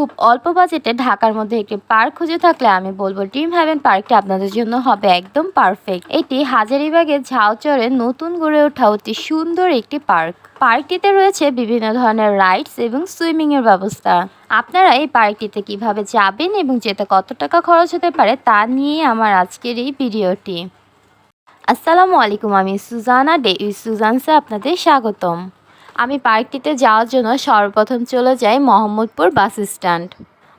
খুব অল্প বাজেটে ঢাকার মধ্যে একটি পার্ক খুঁজে থাকলে আমি বলব ড্রিম হ্যাভেন পার্কটি আপনাদের জন্য হবে একদম পারফেক্ট এটি হাজারিবাগের ঝাউচরে নতুন গড়ে ওঠা অতি সুন্দর একটি পার্ক। পার্কটিতে রয়েছে বিভিন্ন ধরনের রাইডস এবং সুইমিং এর ব্যবস্থা। আপনারা এই পার্কটিতে কীভাবে যাবেন এবং যেতে কত টাকা খরচ হতে পারে তা নিয়ে আমার আজকের এই ভিডিওটি। আসসালামু আলাইকুম, আমি সুজানা ডে ইউ সুজানসে আপনাদের স্বাগতম। আমি পার্কটিতে যাওয়ার জন্য সর্বপ্রথম চলে যাই Mohammadpur bus stand.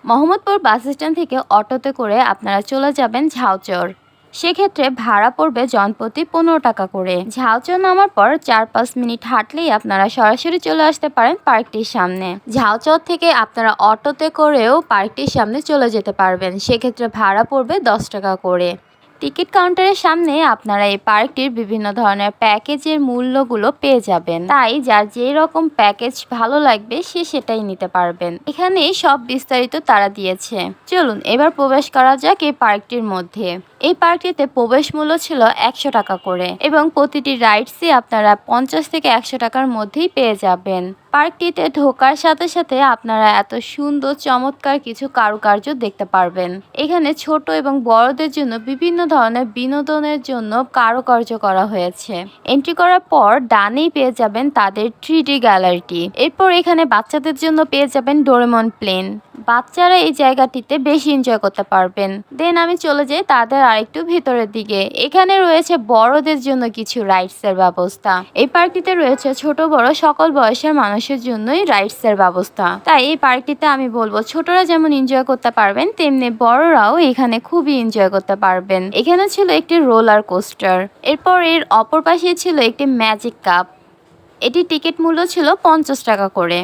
Mohammadpur bus stand থেকে অটোতে করে আপনারা চলে যাবেন ঝাউচর। সেক্ষেত্রে ভাড়া পড়বে জনপ্রতি পনেরো টাকা করে। ঝাউচর নামার পর চার পাঁচ মিনিট হাঁটলেই আপনারা সরাসরি চলে আসতে পারেন পার্কটির সামনে। ঝাউচর থেকে আপনারা অটোতে করেও পার্কটির সামনে চলে যেতে পারবেন। সেক্ষেত্রে ভাড়া পড়বে দশ টাকা করে। টিকিট কাউন্টারের সামনে আপনারা এই পার্কটির বিভিন্ন ধরনের প্যাকেজের মূল্যগুলো পেয়ে যাবেন। তাই যার যে রকম প্যাকেজ ভালো লাগবে, সে সেটাই নিতে পারবেন। এখানে সব বিস্তারিত তারা দিয়েছে। চলুন, এবার প্রবেশ করা যাক এই পার্কটির মধ্যে। এই পার্কটিতে প্রবেশ মূল্য ছিল একশো টাকা করে এবং প্রতিটি রাইডসই আপনারা পঞ্চাশ থেকে একশো টাকার মধ্যেই পেয়ে যাবেন। পার্কটিতে ঢোকার সাথে সাথে আপনারা এত সুন্দর, চমৎকার কিছু কারুকার্য দেখতে পারবেন। এখানে ছোট এবং বড়দের জন্য বিভিন্ন ধরনের বিনোদনের জন্য কারুকার্য করা হয়েছে। এন্ট্রি করার পর ডানেই পেয়ে যাবেন তাদের থ্রি গ্যালারিটি। এরপর এখানে বাচ্চাদের জন্য পেয়ে যাবেন ডোরেমন প্লেন বাচ্চারা এই জায়গাটিতে বেশি এনজয় করতে পারবেন। দেন আমি চলে যাই তাদের আরেকটু ভিতরের দিকে। এখানে রয়েছে বড়দের জন্য কিছু রাইডস এর ব্যবস্থা। এই পার্কটিতে রয়েছে ছোট, বড়, সকল বয়সের মানুষের জন্যই রাইডস এর ব্যবস্থা। তাই এই পার্কটিতে আমি বলব, ছোটরা যেমন এনজয় করতে পারবেন, তেমনি বড়রাও এখানে খুবই এনজয় করতে পারবেন। এখানে ছিল একটি রোলার কোস্টার এরপর এর অপর পাশে ছিল একটি ম্যাজিক কাপ এটি টিকিট মূল্য ছিল পঞ্চাশ টাকা করে।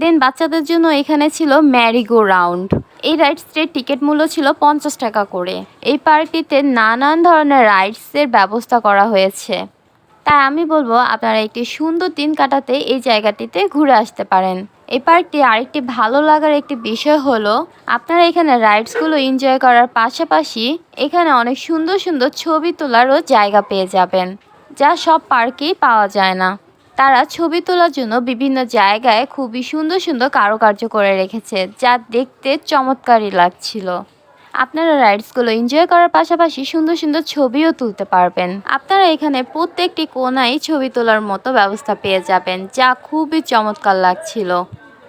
দেন বাচ্চাদের জন্য এখানে ছিল ম্যারিগো রাউন্ড এই রাইডসটির টিকিট মূল্য ছিল পঞ্চাশ টাকা করে। এই পার্কটিতে নানান ধরনের রাইডসের ব্যবস্থা করা হয়েছে। তাই আমি বলব আপনারা একটি সুন্দর দিন কাটাতে এই জায়গাটিতে ঘুরে আসতে পারেন। এই পার্কটি আরেকটি ভালো লাগার একটি বিষয় হলো, আপনারা এখানে রাইডসগুলো এনজয় করার পাশাপাশি এখানে অনেক সুন্দর সুন্দর ছবি তোলারও জায়গা পেয়ে যাবেন, যা সব পার্কেই পাওয়া যায় না। তারা ছবি তোলার জন্য বিভিন্ন জায়গায় খুবই সুন্দর সুন্দর কারুকার্য করে রেখেছে, যা দেখতে চমৎকারই লাগছিল। আপনারা রাইডসগুলো এনজয় করার পাশাপাশি সুন্দর সুন্দর ছবিও তুলতে পারবেন। আপনারা এখানে প্রত্যেকটি কোনায় ছবি তোলার মতো ব্যবস্থা পেয়ে যাবেন, যা খুবই চমৎকার লাগছিল।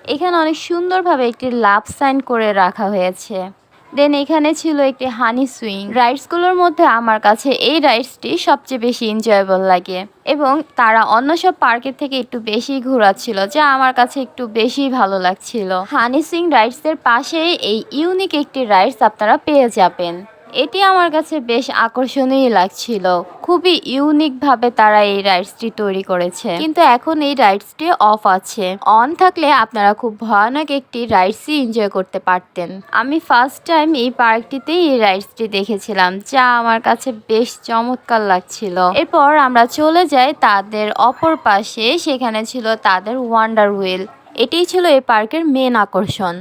এখানে অনেক সুন্দরভাবে একটি লাভ সাইন করে রাখা হয়েছে। দেন এখানে ছিল একটি হানি সুইং রাইডসগুলোর মধ্যে আমার কাছে এই রাইডসটি সবচেয়ে বেশি এনজয়েবল লাগে। এবং তারা অন্য সব পার্কের থেকে একটু বেশি ঘোরাচ্ছিল, যা আমার কাছে একটু বেশি ভালো লাগছিল। হানি সুইং রাইডসের পাশেই এই ইউনিক একটি রাইডস আপনারা পেয়ে যাবেন। এটি আমার কাছে বেশ আকর্ষণীয় লাগছিল। খুবই ইউনিক ভাবে তারা এই রাইডসটি তৈরি করেছে। কিন্তু এখন এই রাইডসটি অফ আছে। অন থাকলে আপনারা খুব ভয়ানক একটি রাইডসই এনজয় করতে পারতেন। আমি ফার্স্ট টাইম এই পার্কটিতেই এই রাইডসটি দেখেছিলাম, যা আমার কাছে বেশ চমৎকার লাগছিল। এরপর আমরা চলে যাই তাদের অপর পাশে, সেখানে ছিল তাদের ওয়ান্ডার হুইল এটিই ছিল এই পার্কের মেন আকর্ষণ।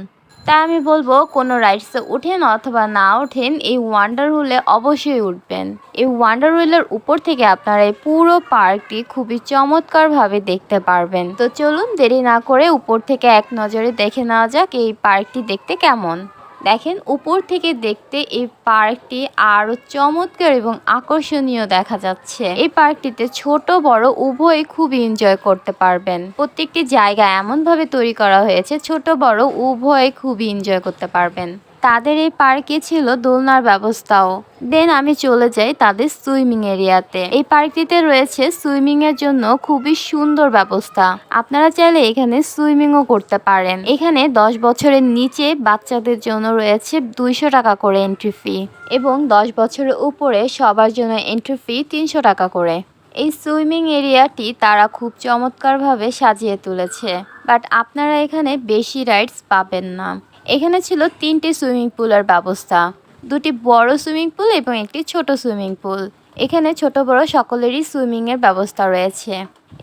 তাই আমি বলব, কোনো রাইডসে উঠেন অথবা না ওঠেন এই ওয়ান্ডার হুলে অবশ্যই উঠবেন। এই ওয়ান্ডার হুলের উপর থেকে আপনারা এই পুরো পার্কটি খুবই চমৎকারভাবে দেখতে পারবেন। তো চলুন দেরি না করে উপর থেকে এক নজরে দেখে নেওয়া যাক এই পার্কটি দেখতে কেমন। দেখেন, উপর থেকে দেখতে এই পার্কটি আরও চমৎকার এবং আকর্ষণীয় দেখা যাচ্ছে। এই পার্কটিতে ছোট, বড় উভয় খুব এনজয় করতে পারবেন। প্রত্যেকটি জায়গা এমন ভাবে তৈরি করা হয়েছে, ছোট, বড় উভয় খুব এনজয় করতে পারবেন। তাদের এই পার্কে ছিল দোলনার ব্যবস্থাও। দেন আমি চলে যাই তাদের সুইমিং এরিয়াতে। এই পার্কটিতে রয়েছে সুইমিং এর জন্য খুবই সুন্দর ব্যবস্থা। আপনারা চাইলে এখানে সুইমিংও করতে পারেন। এখানে দশ বছরের নিচে বাচ্চাদের জন্য রয়েছে দুইশো টাকা করে এন্ট্রি ফি এবং দশ বছরের উপরে সবার জন্য এন্ট্রি ফি তিনশো টাকা করে। এই সুইমিং এরিয়াটি তারা খুব চমৎকারভাবে সাজিয়ে তুলেছে। বাট আপনারা এখানে বেশি রাইডস পাবেন না। এখানে ছিল তিনটি সুইমিং পুলের ব্যবস্থা, দুটি বড় সুইমিং পুল এবং একটি ছোট সুইমিং পুল। এখানে ছোট বড় সকলেরই সুইমিং এর ব্যবস্থা রয়েছে।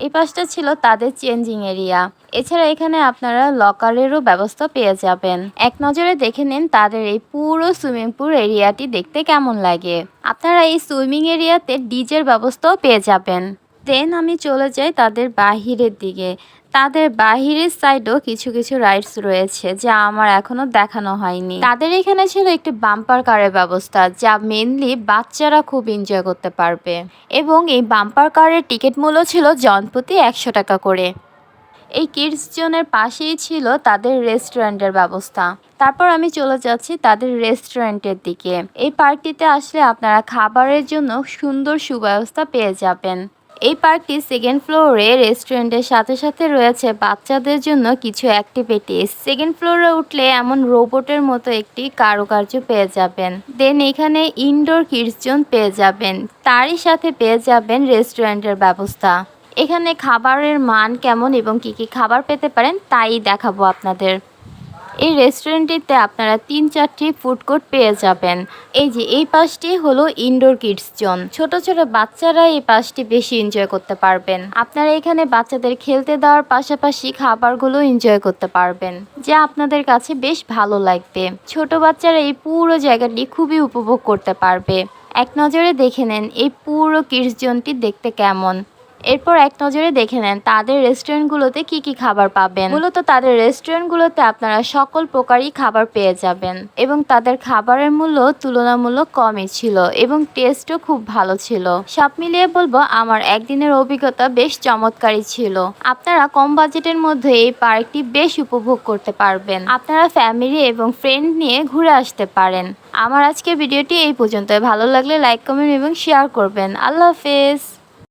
এই পাশটা ছিল তাদের চেঞ্জিং এরিয়া। এছাড়া এখানে আপনারা লকারেরও ব্যবস্থা পেয়ে যাবেন। এক নজরে দেখে নিন তাদের এই পুরো সুইমিং পুল এরিয়াটি দেখতে কেমন লাগে। আপনারা এই সুইমিং এরিয়াতে ডিজের ব্যবস্থাও পেয়ে যাবেন। দেন আমি চলে যাই তাদের বাহিরের দিকে। তাদের বাহিরের সাইডেও কিছু কিছু রাইডস রয়েছে যা আমার এখনও দেখানো হয়নি। তাদের এখানে ছিল একটি বাম্পার কারের ব্যবস্থা যা মেনলি বাচ্চারা খুব এনজয় করতে পারবে। এবং এই বাম্পার কারের টিকিট মূল্য ছিল জনপ্রতি একশো টাকা করে। এই কিডস জোনের পাশেই ছিল তাদের রেস্টুরেন্টের ব্যবস্থা। তারপর আমি চলে যাচ্ছি তাদের রেস্টুরেন্টের দিকে। এই পার্কটিতে আসলে আপনারা খাবারের জন্য সুন্দর সুব্যবস্থা পেয়ে যাবেন। এই পার্কটি সেকেন্ড ফ্লোরে রেস্টুরেন্টের সাথে সাথে রয়েছে বাচ্চাদের জন্য কিছু অ্যাক্টিভিটিস সেকেন্ড ফ্লোরে উঠলে এমন রোবটের মতো একটি কারুকার্য পেয়ে যাবেন। দেন এখানে ইনডোর কিডস জোন পেয়ে যাবেন। তারই সাথে পেয়ে যাবেন রেস্টুরেন্টের ব্যবস্থা। এখানে খাবারের মান কেমন এবং কি কি খাবার পেতে পারেন তাই দেখাবো আপনাদের। এই রেস্টুরেন্টটিতে আপনারা তিন চারটি ফুড কোর্ট পেয়ে যাবেন। এই যে, এই পাশটি হলো ইনডোর কিডস জোন ছোট ছোট বাচ্চারা এই পাশটি বেশি এনজয় করতে পারবেন। আপনারা এখানে বাচ্চাদের খেলতে দেওয়ার পাশাপাশি খাবারগুলো এনজয় করতে পারবেন, যা আপনাদের কাছে বেশ ভালো লাগবে। ছোট বাচ্চারা এই পুরো জায়গাটি খুবই উপভোগ করতে পারবে। এক নজরে দেখে নেন এই পুরো কিডস জোনটি দেখতে কেমন। এরপর এক নজরে দেখে নেন, তাদের রেস্টুরেন্টগুলোতে কি কি খাবার পাবেন। মূলত তাদের রেস্টুরেন্টগুলোতে আপনারা সকল প্রকারই খাবার পেয়ে যাবেন এবং তাদের খাবারের মূল্য তুলনামূলক কমই ছিল এবং টেস্টও খুব ভালো ছিল। সব মিলিয়ে বলব, আমার একদিনের অভিজ্ঞতা বেশ চমৎকারই ছিল। আপনারা কম বাজেটের মধ্যে এই পার্কটি বেশ উপভোগ করতে পারবেন। আপনারা ফ্যামিলি এবং ফ্রেন্ড নিয়ে ঘুরে আসতে পারেন। আমার আজকের ভিডিওটি এই পর্যন্ত ভালো লাগলে লাইক কমেন্ট এবং শেয়ার করবেন। আল্লাহ হাফেজ।